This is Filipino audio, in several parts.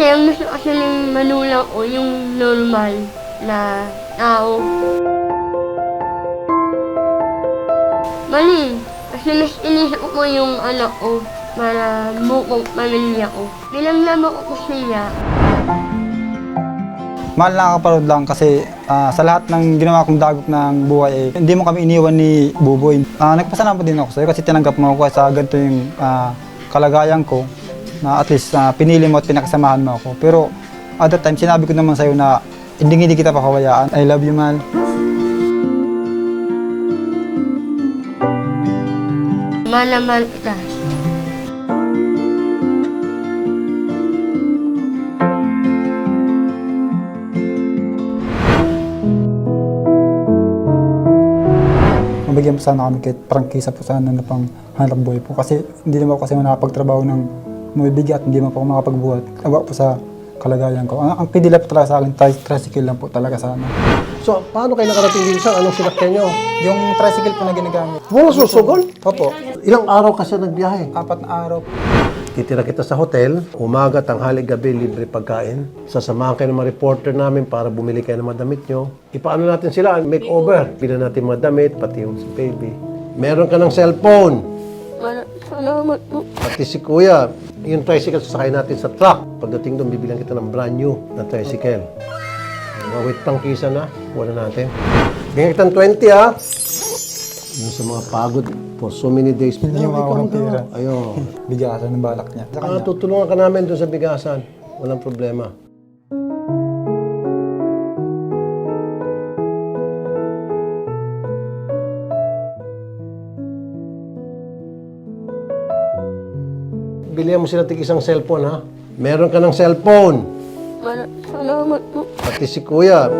Kasi ang gusto kasi ng manulang ko, yung normal na tao. Mali. Kasi mas inisip ko yung anak ko para bukong pamilya ko. Bilang lama ko po siya. Mahal na kaparod lang kasi ah, sa lahat ng ginawa kong dagok ng buhay, eh, hindi mo kami iniwan ni Buboy. Ah, nagpasalamat din ako sa'yo kasi tinanggap mo ako sa ganito yung ah, kalagayan ko na at least ah, pinili mo at pinakasamahan mo ako. Pero at that time, sinabi ko naman sa'yo na hindi hindi kita pakawayaan. I love you, Mal. Malamal kita. Mabigyan po sana kami kahit prangkisa po sana na pang hanap buhay po. Kasi hindi naman ako kasi nakapagtrabaho ng mabibigat, hindi naman po ako makapagbuhat. Awa po sa kalagayan ko. Ang, ang pidila po talaga sa akin, tri- tricycle lang po talaga sana. So, paano kayo nakarating dito sa anong sinakyan nyo? Yung tricycle po na ginagamit. Mula susugol? Opo, Ilang araw ka siya nagbiyahe? apat na araw. Titira kita sa hotel, umaga, tanghali, gabi, libre pagkain. Sasamahan kayo ng mga reporter namin para bumili kayo ng mga damit nyo. Ipaano natin sila, makeover. Bila natin mga damit, pati yung si baby. Meron ka ng cellphone. Mal- Salamat po. Pati si kuya, yung tricycle sasakay natin sa truck. Pagdating doon, bibilang kita ng brand new na tricycle. Mga wait prangkisa na, wala natin. Bigyan kitang 20 ha. Yung sa mga pagod for so many days. Hindi yung mga walang pera. Ayun. Bigasan ng balak niya. Sa Ah, tutulungan ka namin doon sa bigasan. Walang problema. Bilihan mo sila tig isang cellphone ha. Meron ka ng cellphone. Mal- Salamat po. Pati si kuya.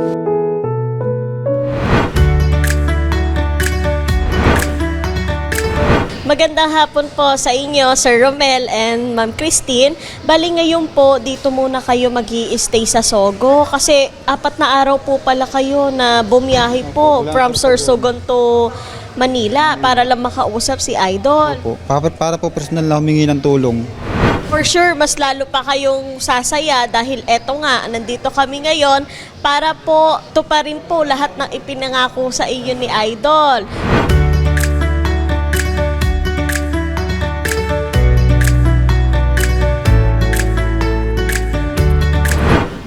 Magandang hapon po sa inyo, Sir Romel and Ma'am Christine. Bali ngayon po, dito muna kayo mag stay sa Sogo kasi apat na araw po pala kayo na bumiyahe po from Sorsogon to Manila para lang makausap si Idol. Po, para, para po personal na humingi ng tulong. For sure, mas lalo pa kayong sasaya dahil eto nga, nandito kami ngayon para po tuparin po lahat ng ipinangako sa inyo ni Idol.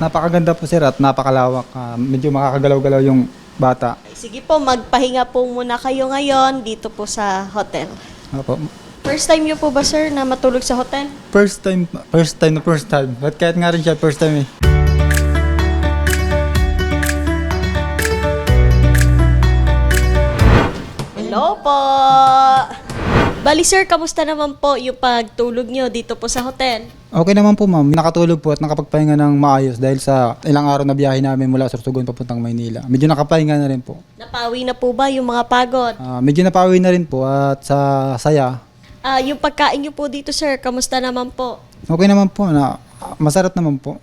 Napakaganda po sir at napakalawak. Ah, medyo makakagalaw-galaw yung bata. Sige po, magpahinga po muna kayo ngayon dito po sa hotel. Opo. First time niyo po ba sir na matulog sa hotel? First time, first time na first time. But kahit nga rin siya, first time eh. Hello po! Bali sir, kamusta naman po yung pagtulog niyo dito po sa hotel? Okay naman po ma'am. Nakatulog po at nakapagpahinga ng maayos dahil sa ilang araw na biyahe namin mula Sorsogon papuntang Maynila. Medyo nakapahinga na rin po. Napawi na po ba yung mga pagod? Ah, medyo napawi na rin po at sa saya. Ah, yung pagkain niyo po dito sir, kamusta naman po? Okay naman po na masarap naman po.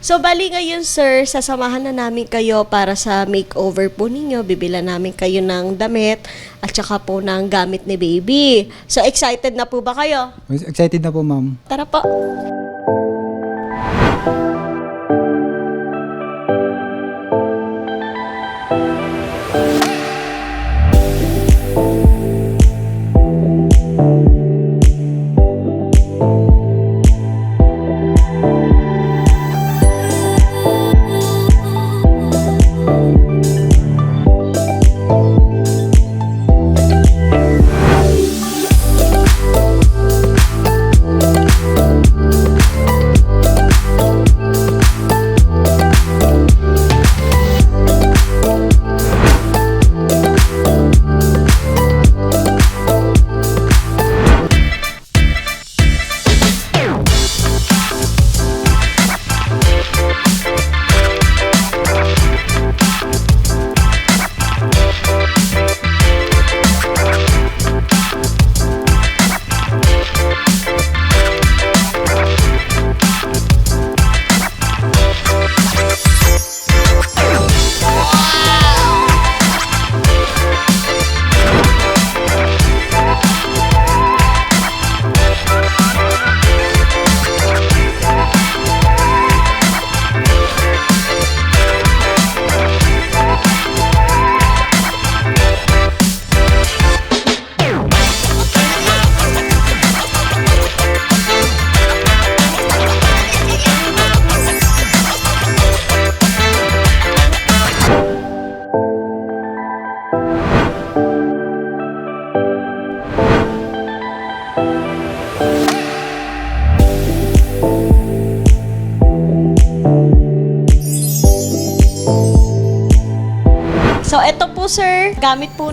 So bali ngayon sir, sasamahan na namin kayo para sa makeover po ninyo. Bibila namin kayo ng damit at saka po ng gamit ni baby. So excited na po ba kayo? Excited na po ma'am. Tara po.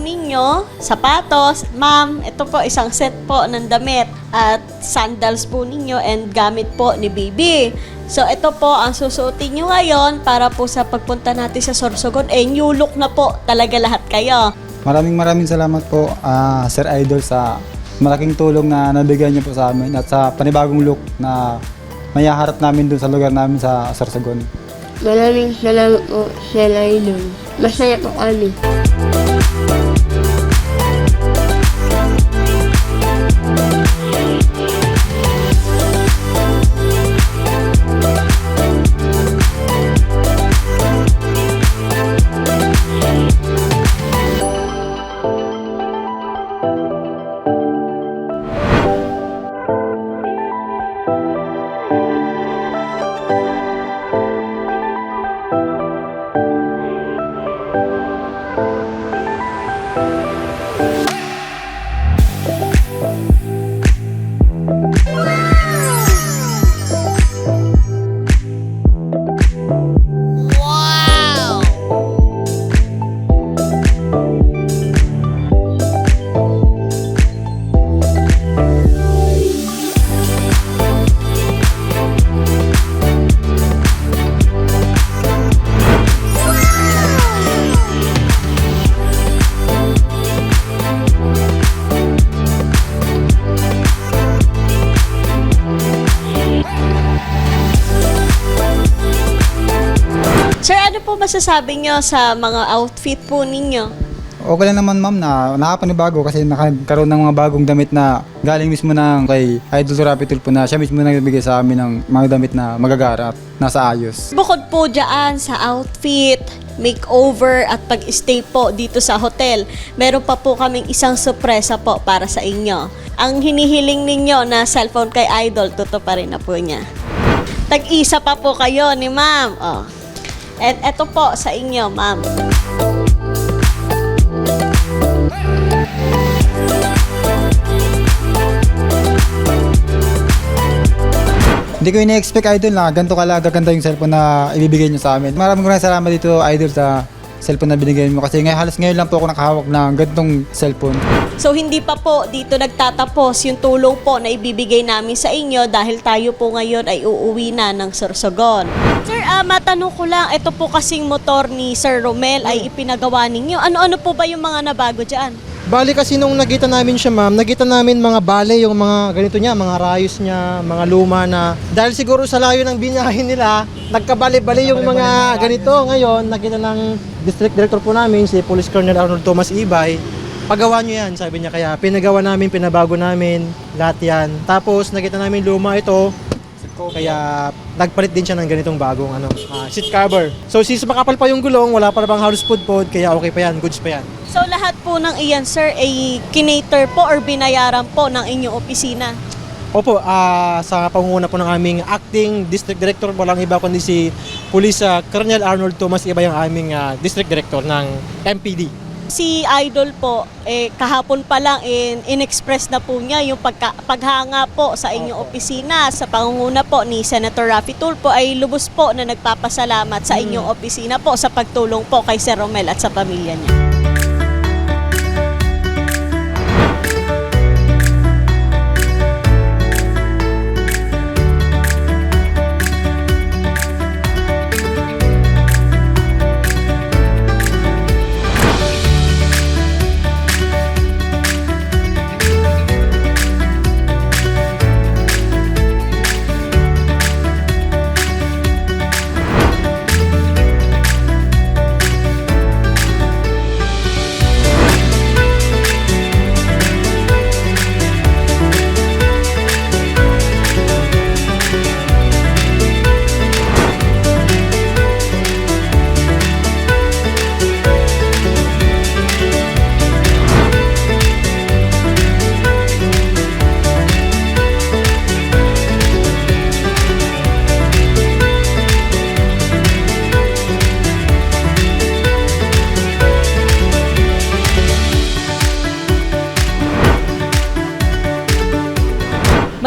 Ninyo, sapatos. Ma'am, ito po isang set po ng damit at sandals po ninyo and gamit po ni baby. So, ito po ang susuotin nyo ngayon para po sa pagpunta natin sa Sorsogon. Eh, new look na po talaga lahat kayo. Maraming maraming salamat po, ah, Sir Idol, sa malaking tulong na nabigyan niyo po sa amin at sa panibagong look na mayaharap namin dun sa lugar namin sa Sorsogon. Maraming salamat po sa Idol. Masaya po kami. Po masasabi nyo sa mga outfit po ninyo? Okay lang naman ma'am na nakapanibago kasi nakakaroon ng mga bagong damit na galing mismo ng kay Idol Rapitul po na siya mismo nagbigay sa amin ng mga damit na magagara at nasa ayos. Bukod po dyan sa outfit, makeover at pag-stay po dito sa hotel, meron pa po kaming isang sorpresa po para sa inyo. Ang hinihiling ninyo na cellphone kay Idol, tuto pa rin na po niya. Tag-isa pa po kayo ni ma'am. Oh. At eto po sa inyo, ma'am. Hindi ko ini-expect idol na ganito kalaga ganda yung cellphone na ibibigay niyo sa amin. Maraming maraming salamat dito idol sa cellphone na binigay mo kasi ngay halos ngayon lang po ako nakahawak ng ganitong cellphone. So hindi pa po dito nagtatapos yung tulong po na ibibigay namin sa inyo dahil tayo po ngayon ay uuwi na ng Sorsogon. Sir, ah, matanong ko lang, ito po kasing motor ni Sir Romel ay ipinagawa ninyo. Ano-ano po ba yung mga nabago dyan? Bali kasi nung nakita namin siya ma'am, nakita namin mga bale, yung mga ganito niya, mga rayos niya, mga luma na dahil siguro sa layo ng binyahin nila, nagkabali-bali yung mga ganito. Ngayon, nakita ng district director po namin, si Police Colonel Arnold Thomas Ibay, pagawa niyo yan, sabi niya. Kaya pinagawa namin, pinabago namin, lahat yan. Tapos nakita namin luma ito, kaya nagpalit din siya ng ganitong bagong ano, ah, seat cover. So since makapal pa yung gulong, wala pa bang halos pud-pod, kaya okay pa yan, goods pa yan. So lahat po ng iyan, sir, ay kinater po or binayaran po ng inyong opisina. Opo, ah, sa pangunguna po ng aming acting district director, walang iba kundi si Police ah, Colonel Arnold Thomas, iba yung aming ah, district director ng MPD. Si Idol po, eh, kahapon pa lang in, in-express na po niya yung pagka, paghanga po sa inyong opisina. Sa pangunguna po ni Senator Raffy Tulfo ay lubos po na nagpapasalamat sa inyong opisina po sa pagtulong po kay Sir Romel at sa pamilya niya.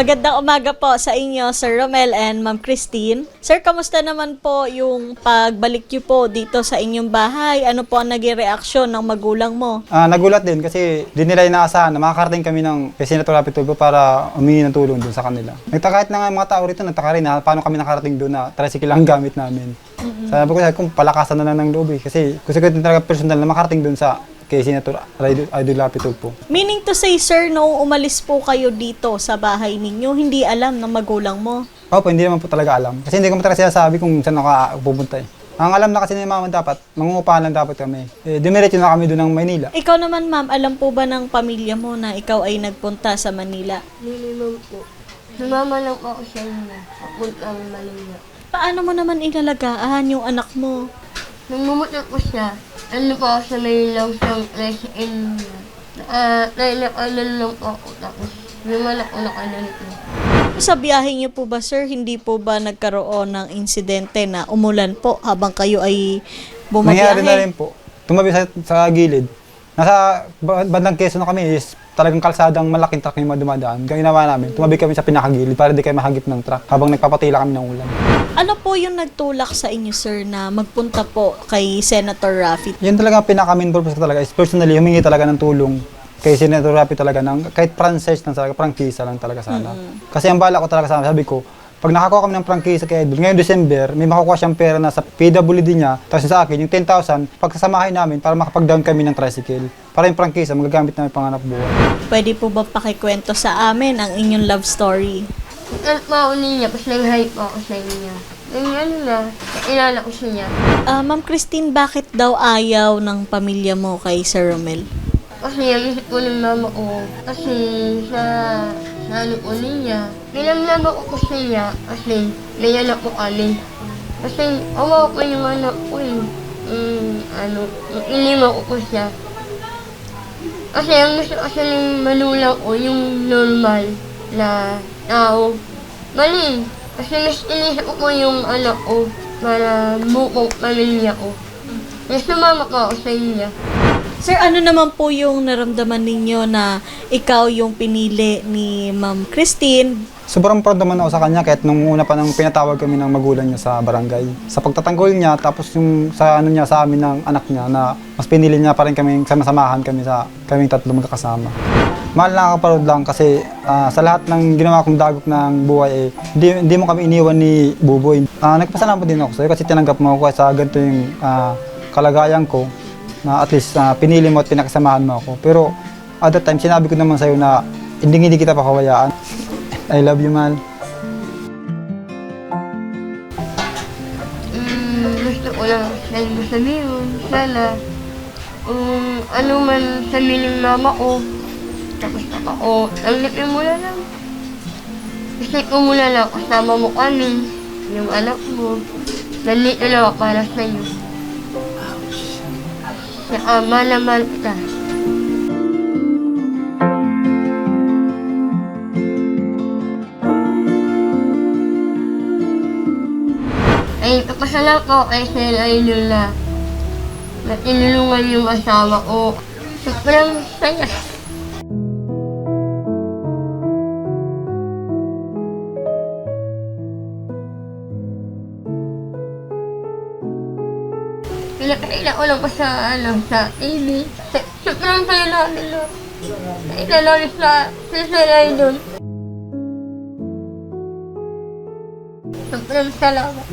Magandang umaga po sa inyo, Sir Romel and Ma'am Christine. Sir, kamusta naman po yung pagbalik niyo po dito sa inyong bahay? Ano po ang naging reaksyon ng magulang mo? Ah, nagulat din kasi di nila inaasahan na makakarating kami ng kay Senator Rapi Tulfo para humingi ng tulong doon sa kanila. Nagtaka kahit na nga mga tao rito, nagtaka rin na paano kami nakarating doon na tricycle lang gamit namin. Sabi ko, sabi ko, palakasan na lang ng loob eh. Kasi gusto ko din talaga personal na makarating doon sa kay Senator Idol, Rapi Tulfo. Meaning to say, sir, noong umalis po kayo dito sa bahay ninyo, hindi alam ng magulang mo? Opo, hindi naman po talaga alam. Kasi hindi ko talaga sinasabi kung saan ako pupunta eh. Ang alam na kasi ni Mama dapat, mangungupahan lang dapat kami. Eh, dumiretso na kami doon ng Maynila. Ikaw naman, ma'am, alam po ba ng pamilya mo na ikaw ay nagpunta sa Manila? Minimum po. Sumama lang po ako sa inyo. Papuntang Manila. Paano mo naman inalagaan yung anak mo? Nung mumutot po siya, ano po sa may lang siyang resin niya. Ah, nailakalan lang po ako. Tapos, lumala ko nakalan ko. Sa biyahe niyo po ba, sir, hindi po ba nagkaroon ng insidente na umulan po habang kayo ay bumabiyahe? Nangyari na rin po. Tumabi sa, sa gilid. Nasa ba- bandang Quezon na kami is talagang kalsadang malaking truck yung mga dumadaan. Kaya ginawa namin, tumabi kami sa pinakagilid para di kayo mahagip ng truck habang nagpapatila kami ng ulan. Ano po yung nagtulak sa inyo, sir, na magpunta po kay Senator Rafi? Yun talaga ang pinaka-main purpose ko talaga is personally humingi talaga ng tulong kay Senator Rapi talaga ng kahit franchise lang talaga, prangkisa lang talaga sana. Kasi ang bala ko talaga sana, sabi ko, pag nakakuha kami ng prangkisa kay Idol, ngayong December, may makukuha siyang pera na sa PWD niya, tapos sa akin, yung 10,000, pagkasamahin namin para makapag-down kami ng tricycle. Para yung prangkisa, magagamit namin panganap buhay. Pwede po ba pakikwento sa amin ang inyong love story? Nagkalat pa ako niya, tapos nag-hype pa ako sa inyo. Yung ano na, ilala ko siya. Ah, Ma'am Christine, bakit daw ayaw ng pamilya mo kay Sir Romel? Kasi ang isip ko ng mama ko, kasi sa, sa ano ko niya, nilamlama ko ko siya, kasi may anak ko kami. Kasi awa ko yung anak ko eh. Mm, ano, inima ko ko siya. Kasi ang gusto kasi ng manulang ko, yung normal na tao. Mali. Kasi mas inisip ko yung anak ko para bukong pamilya ko. Mas sumama ko ako sa inyo. Sir, ano naman po yung naramdaman ninyo na ikaw yung pinili ni Ma'am Christine? Sobrang proud naman ako sa kanya kahit nung una pa nang pinatawag kami ng magulang niya sa barangay. Sa pagtatanggol niya, tapos yung sa ano niya sa amin ng anak niya na mas pinili niya pa rin kami, sama-samahan kami sa kaming tatlo magkakasama. Mahal na ako lang kasi ah, sa lahat ng ginawa kong dagok ng buhay, eh, hindi, mo kami iniwan ni Buboy. Uh, nagpasalamat din ako sa'yo kasi tinanggap mo ako sa ganito yung ah, kalagayan ko na at least ah, pinili mo at pinakasamahan mo ako. Pero at that time, sinabi ko naman sa'yo na hindi hindi kita pakawayaan. I love you, Mal. Mm, gusto ko lang sabihin, sana, kung ano man sa miling mama ko, tapos papa ko, tanggapin mo na lang. Kasi kung mula lang kasama mo kami, yung anak mo, nandito lang ako para sa'yo. Saka mahal na mahal. Ay, papasalamat ko kay Sir na na tinulungan yung asawa ko. Sobrang saya. Lang pa sa, ano, sa TV. Sa- Sobrang saya namin, no? Nailalalis sa, sa Sir Idol. Sobrang salamat.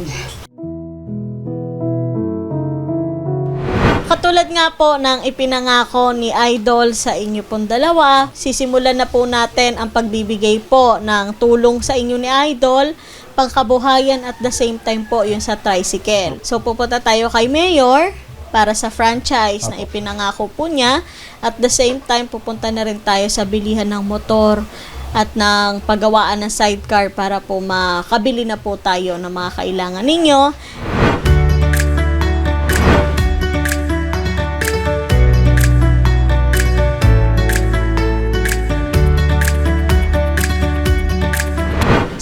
Katulad nga po ng ipinangako ni Idol sa inyo pong dalawa, sisimulan na po natin ang pagbibigay po ng tulong sa inyo ni Idol, pangkabuhayan at the same time po yung sa tricycle. So pupunta tayo kay Mayor para sa franchise na ipinangako po niya. At the same time, pupunta na rin tayo sa bilihan ng motor at ng paggawaan ng sidecar para po makabili na po tayo ng mga kailangan ninyo.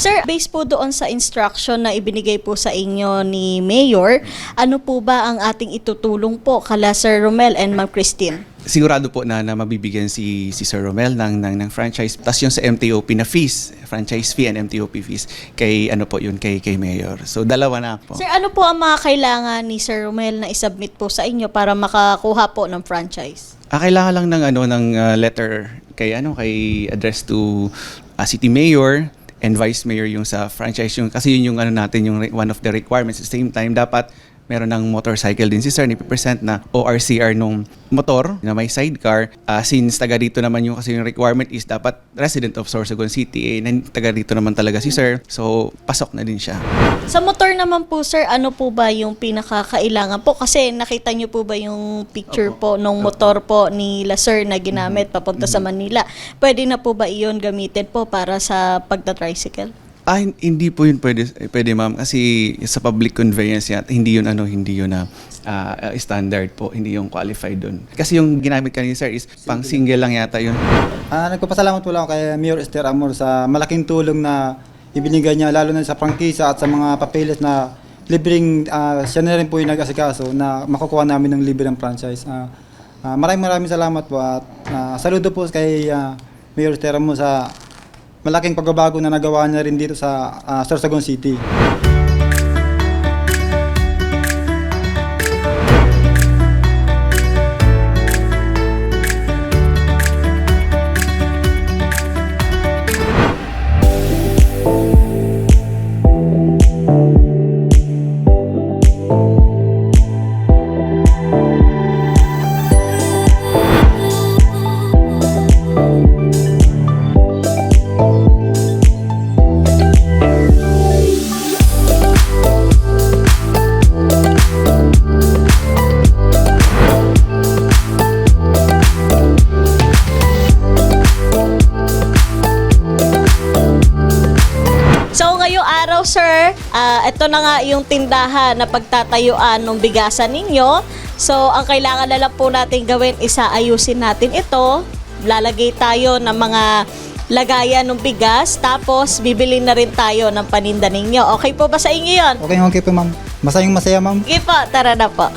Sir, based po doon sa instruction na ibinigay po sa inyo ni Mayor, ano po ba ang ating itutulong po kala Sir Romel and Ma'am Christine? sigurado po na, na mabibigyan si, si Sir Romel ng, ng, ng franchise. Tapos yung sa MTOP na fees, franchise fee and MTOP fees, kay ano po yun, kay, kay Mayor. So dalawa na po. Sir, ano po ang mga kailangan ni Sir Romel na isubmit po sa inyo para makakuha po ng franchise? Ah, kailangan lang ng ano ng ah, letter kay ano kay address to ah, city mayor and vice mayor yung sa franchise yung kasi yun yung ano natin yung one of the requirements. At the same time dapat meron ng motorcycle din si sir ni present na ORCR nung motor na may sidecar. Ah, since taga dito naman yung kasi yung requirement is dapat resident of Sorsogon City eh, nan- taga dito naman talaga si sir. So pasok na din siya. Sa motor naman po, sir, ano po ba yung pinakakailangan po? Kasi nakita niyo po ba yung picture po nung motor po ni La Sir na ginamit papunta sa Manila? Pwede na po ba iyon gamitin po para sa pagta-tricycle? Ah, hin- hindi po yun pwede, eh, pwede ma'am kasi sa public conveyance yan, hindi yun ano, hindi yun na ah, standard po, hindi yung qualified doon. Kasi yung ginamit kanina sir is pang single lang yata yun. Ah, nagpapasalamat po lang kay Mayor Esther Amor sa malaking tulong na ibinigay niya lalo na sa prangkisa at sa mga papeles na libreng ah, siya na rin po yung nag-asikaso na makukuha namin ng libreng franchise. Ah, ah, maraming maraming salamat po at ah, saludo po kay ah, Mayor Esther Amor sa malaking pagbabago na nagawa niya rin dito sa ah, Sorsogon City. Ito na nga yung tindahan na pagtatayuan ng bigasan ninyo. So ang kailangan na lang po natin gawin is ayusin natin ito. Lalagay tayo ng mga lagayan ng bigas tapos bibili na rin tayo ng paninda ninyo. Okay po ba sa inyo yon? Okay, okay po ma'am. Masayang masaya ma'am. Sige po, tara na po.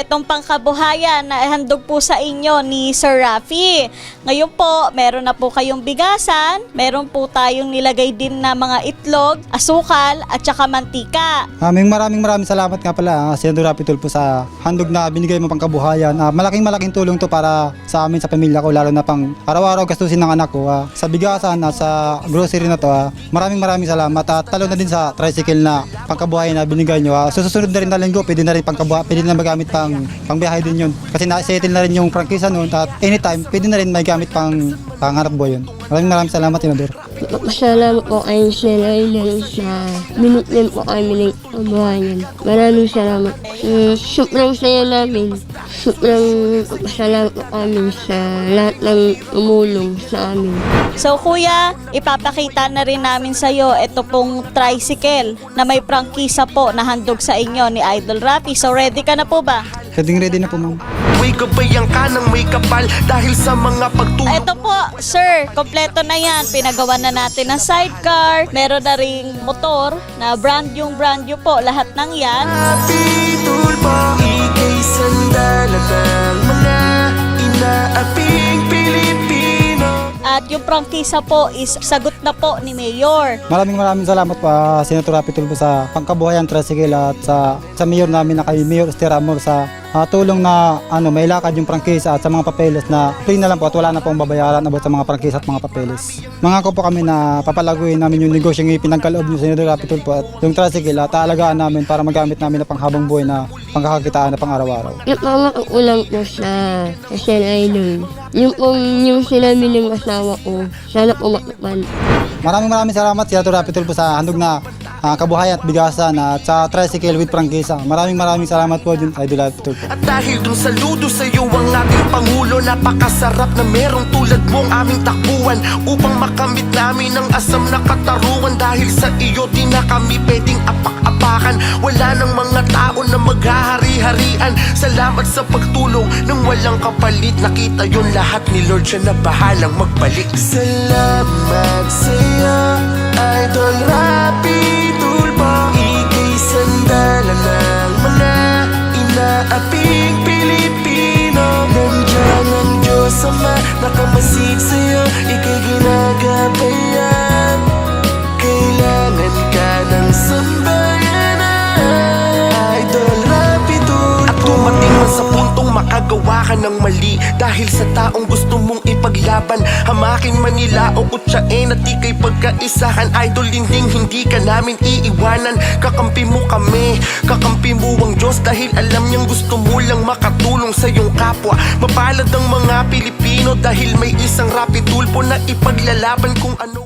Itong pangkabuhayan na handog po sa inyo ni Sir Rafi. Ngayon po, meron na po kayong bigasan, meron po tayong nilagay din na mga itlog, asukal, at saka mantika. Aming maraming maraming salamat nga pala, uh, Senador Rapi Tulfo, sa handog na binigay mo pang kabuhayan. Ah, malaking malaking tulong to para sa amin, sa pamilya ko, lalo na pang araw-araw gastusin ng anak ko. ah. sa bigasan at sa grocery na to, ah. maraming maraming salamat. At talo na din sa tricycle na pangkabuhayan na binigay nyo. ah. susunod na rin na linggo, pwede na rin pangkabuha, pwede na magamit pang pangbiyahe din yun. Kasi na-settle na rin yung prangkisa noon at anytime, pwede na rin may gamit pang pangharap buhay yun. Maraming maraming salamat, Senador. Napasalamat po kayo sa Lailan sa binigyan po kami ng kabuhayan. Maraming salamat. Mm, sobrang saya namin. Sobrang pasalamat po kami sa lahat ng umulong sa amin. So kuya, ipapakita na rin namin sa iyo ito pong tricycle na may prangkisa po na handog sa inyo ni Idol Rafi. So ready ka na po ba? Ready ready na po, ma'am. May gabayan ka ng may kapal Dahil sa mga pagtulong Ito po, sir, kompleto na yan. Pinagawa na natin ng sidecar. Meron na ring motor na brand yung brand new po. Lahat ng yan. Pitul mo Ika'y sandala ng mga inaaping Pilipino At yung prangkisa po is sagot na po ni Mayor. Maraming maraming salamat pa Senator Rapi Tulfo sa pangkabuhayan tricycle at sa sa mayor namin na kay Mayor Esther Amor sa ah, tulong na ano may lakad yung prangkisa at sa mga papeles na free na lang po at wala na pong babayaran about sa mga prangkisa at mga papeles. Mangako po kami na papalaguin namin yung negosyo ng pinagkaloob ni Senator Rapi Tulfo at yung tricycle at aalagaan namin para magamit namin na panghabang buhay na pangkakakitaan na pang araw-araw. Yung mga kukulang po sa, sa Shell Island. Yung pong yung sinabi ng asawa ko, sana po matupad. Maraming maraming salamat Senator Rapi Tulfo sa handog na ah, kabuhayan at bigasan at sa tricycle with prangkisa. Maraming maraming salamat po din Idol Tulfo. At dahil dun saludo sa'yo ang ating Pangulo Napakasarap na merong tulad mong aming takbuhan Upang makamit namin ang asam na katarungan. Dahil sa iyo di na kami pwedeng apak-apakan. Wala nang mga tao na maghahari-harian. Salamat sa pagtulong ng walang kapalit. Nakita yon lahat ni Lord siya na bahalang magbalik. Salamat sa'yo Idol Rapi Nakamasid sa'yo Ika'y ginagabayan Kailangan ka ng sambayanan. Idol Rapitul At tumating man sa puntong makagawa ka ng mali. Dahil sa taong gusto mong ipaglaban Hamakin man nila o kutsain at ika'y pagkaisahan. Idol linding hindi ka namin iiwanan. Kakampi mo kami, kakampi mo ang Diyos Dahil alam niyang gusto mo lang makatulong sa iyong kapwa. Mapalad ang mga Pilipino dahil may isang rapid tulpo na ipaglalaban kung ano